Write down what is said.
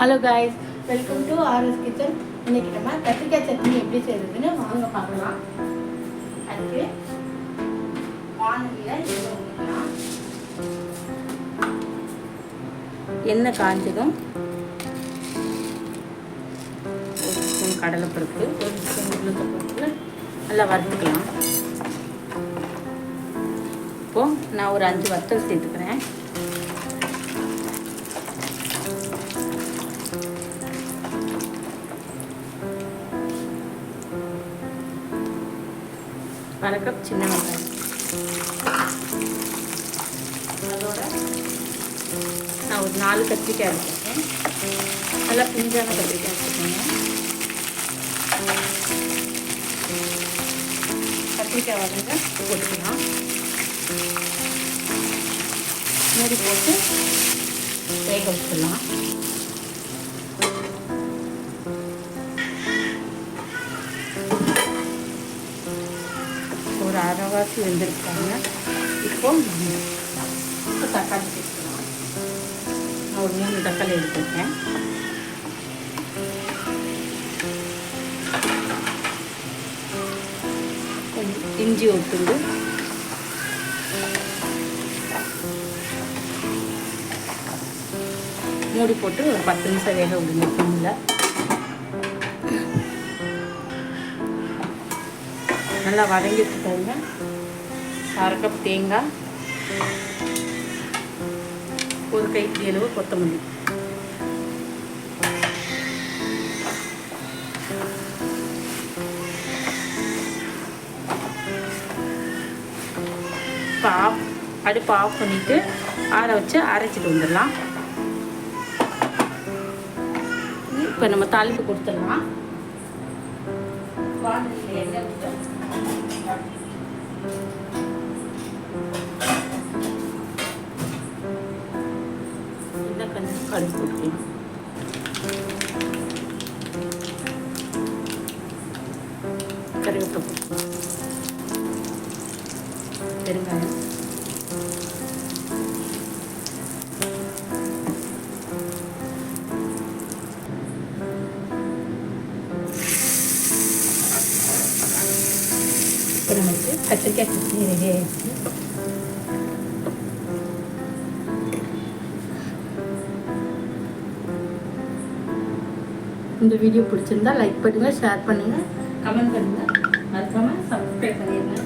Hello guys welcome to R S kitchen இன்னைக்கு நம்ம கத்திரிக்காய் சட்னி எப்படி செய்யறதுன்னு வாங்க பார்க்கலாம். அதுக்கு வானலியில் எண்ணெய் ஊற்றிக்கலாம் எண்ணெய் காஞ்சதும் ஒரு ஸ்பூன் கடலைப்பருப்பு ஒரு ஸ்பூன் உளுத்தப்பருப்பு நல்லா வறுத்துக்கலாம் இப்போது நான் ஒரு அஞ்சு வத்தல் சேர்த்துக்கிறேன். அரை கப் சின்ன வெங்காயம். அதோட நான் ஒரு நாலு கத்திரிக்காய் எடுத்துருக்கேன். நல்லா பிஞ்சான கத்திரிக்காய் எடுத்துக்கோங்க. கத்திரிக்காய் வதங்க போட்டுக்கலாம். மூடி போட்டு வேக வச்சிடலாம் அரைவாசி வெந்திருக்காங்க இப்போ இப்போ தக்காளி பேசலாம். நான் ஒரு மூணு தக்காளி எடுத்துருக்கேன். கொஞ்சம் இஞ்சி ஒரு மூடி போட்டு ஒரு பத்து நிமிஷம் வேக விடுங்க நல்லா வதங்கிட்டுருக்காங்க அரை கப் தேங்காய். ஒரு கை அளவு கொத்தமல்லி. இப்போ ஆஃப் அடுப்பு ஆஃப் பண்ணிவிட்டு ஆற வச்சு அரைச்சிட்டு வந்துடலாம். இப்போ நம்ம தாளிப்பு கொடுத்துடலாம். வானலியில் எண்ணெய் விட்டு இந்த கொஞ்சம் கடுகு போட்டுக்கலாம் கருவேப்பிலை போட்டு பெருங்காயம் அப்புறம் வச்சு கத்திரிக்காய் சட்னி ரெடி ஆயிடுச்சு. இந்த வீடியோ பிடிச்சிருந்தா லைக் பண்ணுங்கள் ஷேர் பண்ணுங்கள் கமெண்ட் பண்ணுங்கள் மறக்காமல் சப்ஸ்கிரைப் பண்ணிடுங்க.